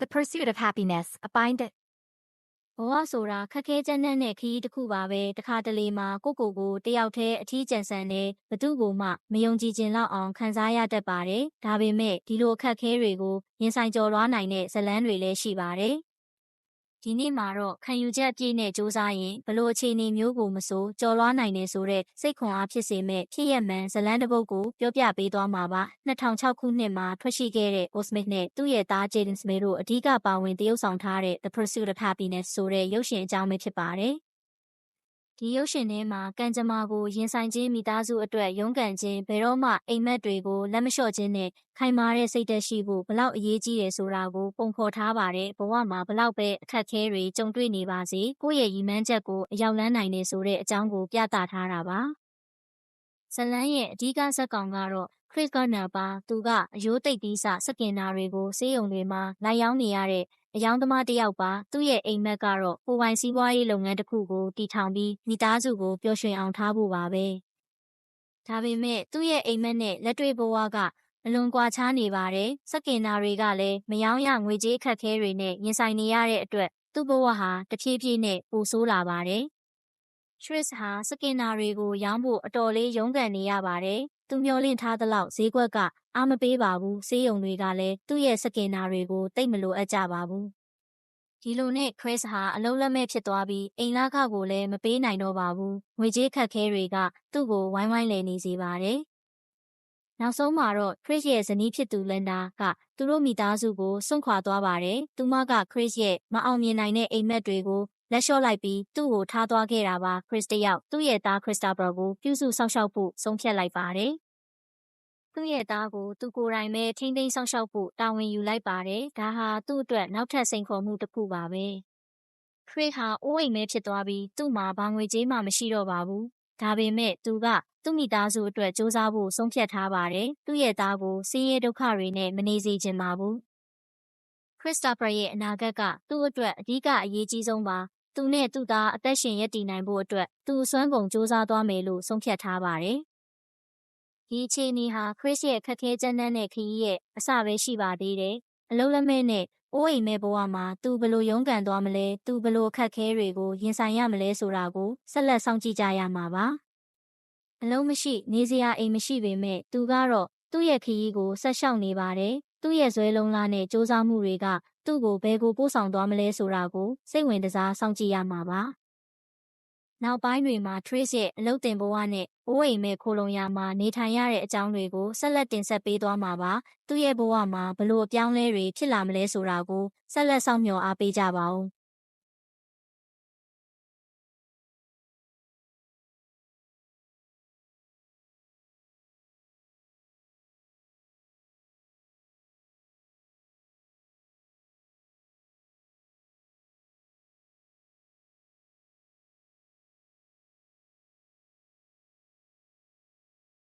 The Pursuit of Happiness အပိုင်းတစ်ဘဝဆိုတာခက်ခဲကြမ်းတမ်းတဲ့ခရီးတစ်ခုပါပဲတခါတလေမှာကိုယ့်ကိုယ်ကိုတယောက်တည်းအထီးကျန်ဆန်နေဘသူကိုမှမယုံကြည်ခြင်းလောက်အောင်ခံစားရတတ်ပါတယ်ဒါပေမဲ့ဒီလိုအခက်အခဲတွေကိုရင်ဆိုင်ကျော်လွှားနိုင်တဲ့ဇလန်းတွေလည်းရှိပါတယ် ဒီနေ့မှာတော့ခံယူချက်အပြည့်နဲ့စူးစမ်းရင်ဘလို့အခြေအနေမျိုးကိုမဆိုကြော်လွှားနိုင်နေဆိုတဲ့စိတ်ခွန်အားဖြစ်စေမဲ့ဖြစ်ရမှန်ဇလန်းတစ်ပုဒ်ကိုပြောပြပေးသွားမှာပါ2006ခုနှစ်မှာထွက်ရှိခဲ့တဲ့ Osmith နဲ့သူ့ရဲ့သား Jaden Smith တို့အဓိကပါဝင်တရုပ်ဆောင်ထားတဲ့ The Pursuit of Happiness ဆိုတဲ့ရုပ်ရှင်အကြောင်းပဲဖြစ်ပါတယ် ဒီရုပ်ရှင်ထဲမှာကံကြမ္မာကိုရင်ဆိုင်ခြင်းမိသားစုအတွက်ရုန်းကန်ခြင်းဘယ်တော့မှအိမ်မက်တွေကိုလက်မလျှော့ခြင်းနဲ့ခိုင်မာတဲ့စိတ်သက်ရှိဖို့ဘလောက်အရေးကြီးတယ်ဆိုတာကိုပုံဖော်ထားပါတယ်ဘဝမှာဘလောက်ပဲအခက်အခဲတွေကြုံတွေ့နေပါစေကိုယ့်ရဲ့ရည်မှန်းချက်ကိုအရောက်လန်းနိုင်နေဆိုတဲ့အကြောင်းကိုပြသထားတာပါဇလန်းရဲ့အဓိကဇက်ကောင်ကတော့ Chris Gardner ပါသူကအယိုးတိတ်ပြီးစစကင်နာတွေကိုစေးရုံတွေမှာလိုက်ရောင်းနေရတဲ့အယောင်သမားတစ်ယောက်ပါသူ့ရဲ့အိမ်မက်ကတော့ကိုယ်ပိုင်စီးပွားရေးလုပ်ငန်းတစ်ခုကိုတည်ထောင်ပြီးမိသားစုကိုပျော်ရွှင်အောင်ထားဖို့ပါပဲဒါပေမဲ့သူ့ရဲ့အိမ်မက်နဲ့လက်တွေ့ဘဝကအလွန်ကွာခြားနေပါတယ်စကင်နာတွေကလည်းမယောင်းရငွေကြေးအခက်အခဲတွေနဲ့ရင်ဆိုင်နေရတဲ့အတွက်သူ့ဘဝဟာတဖြည်းဖြည်းနဲ့ပိုဆိုးလာပါတယ် ရှရစ်ဟာစကင်နာတွေကိုရောင်းဖို့အတော်လေးရုန်းကန်နေရပါတယ်သူမျောလင့်ထားသလောက်ဈေးကွက်ကအားမပေးပါဘူးဆေးရုံတွေကလည်းသူ့ရဲ့စကင်နာတွေကိုတိတ်မလိုအပ်ကြပါဘူးဒီလိုနဲ့ Chris ဟာအလုံးလက်မဲ့ဖြစ်သွားပြီးအိမ်လာခကိုလည်းမပေးနိုင်တော့ပါဘူးငွေကြေးခက်ခဲတွေကသူ့ကိုဝိုင်းဝိုင်းလည်နေစေပါတယ်နောက်ဆုံးမှာတော့ Chris ရဲ့ဇနီးဖြစ်သူ Linda ကသူတို့မိသားစုကိုစွန့်ခွာသွားပါတယ်။သူမက Chris ရဲ့မအောင်မြင်နိုင်တဲ့အိမ်မက်တွေကို လက်လျှော့လိုက်ပြီးသူ့ကိုထားသွားခဲ့တာပါ။ Chris တယောက်သူ့ရဲ့သား Christopher ကိုပြုစုစောင့်ရှောက်ဖို့ဆုံးဖြတ်လိုက်ပါတယ်။သူ့ရဲ့သားကိုသူကိုယ်တိုင်ပဲထိမ့်သိမ်းစောင့်ရှောက်ဖို့တာဝန်ယူလိုက်ပါတယ်။ဒါဟာသူ့အတွက်နောက်ထပ်စိန်ခေါ်မှုတစ်ခုပါပဲ။ Chris ဟာအိုးအိမ်မဲဖြစ်သွားပြီးသူ့မှာဘာငွေကြေးမှမရှိတော့ပါဘူး။ဒါပေမဲ့သူကသူ့မိသားစုအတွက်စူးစမ်းဖို့ဆုံးဖြတ်ထားပါတယ်။သူ့ရဲ့သားကိုစင်းရဲဒုက္ခတွေနဲ့မနေစေချင်ပါဘူး။ Christopher ရဲ့အနာဂတ်ကသူ့အတွက်အဓိကအရေးကြီးဆုံးပါ။ သူနဲ့သူ့သားအသက်ရှင်ရည်တည်နိုင်ဖို့အတွက်သူအစွမ်းကုန်စူးစမ်းသွားမယ်လို့ဆုံးဖြတ်ထားပါတယ်။ဒီအခြေအနေဟာ Chris ရဲ့ခက်ခဲကြမ်းတမ်းတဲ့ခရီးရဲ့အစပဲရှိပါသေးတယ်။အလုံးလက်မဲ့နဲ့အိုးအိမ်မဲ့ဘဝမှာသူဘလို့ရုန်းကန်သွားမလဲသူဘလို့အခက်ခဲတွေကိုရင်ဆိုင်ရမလဲဆိုတာကိုဆက်လက်စောင့်ကြည့်ကြရမှာပါ။အလုံးမရှိနေစရာအိမ်မရှိပေမဲ့သူကတော့သူ့ရဲ့ခရီးကိုဆက်ရှောက်နေပါတယ်။ သူ့ရဲ့ဇွဲလုံးလားနဲ့စူးစမ်းမှုတွေကသူ့ကိုဘယ်ကိုပို့ဆောင်သွားမလဲဆိုတာကိုစိတ်ဝင်စားစောင့်ကြည့်ရမှာပါ။နောက်ပိုင်းတွေမှာ Trace ရဲ့အလုပ်တင်ဘဝနဲ့အိုးအိမ်မဲ့ခိုလုံရမှာနေထိုင်ရတဲ့အကြောင်းတွေကိုဆက်လက်တင်ဆက်ပေးသွားမှာပါ။သူ့ရဲ့ဘဝမှာဘလို့အပြောင်းလဲတွေဖြစ်လာမလဲဆိုတာကိုဆက်လက်ဆောင်မျှော်အားပေးကြပါဦး။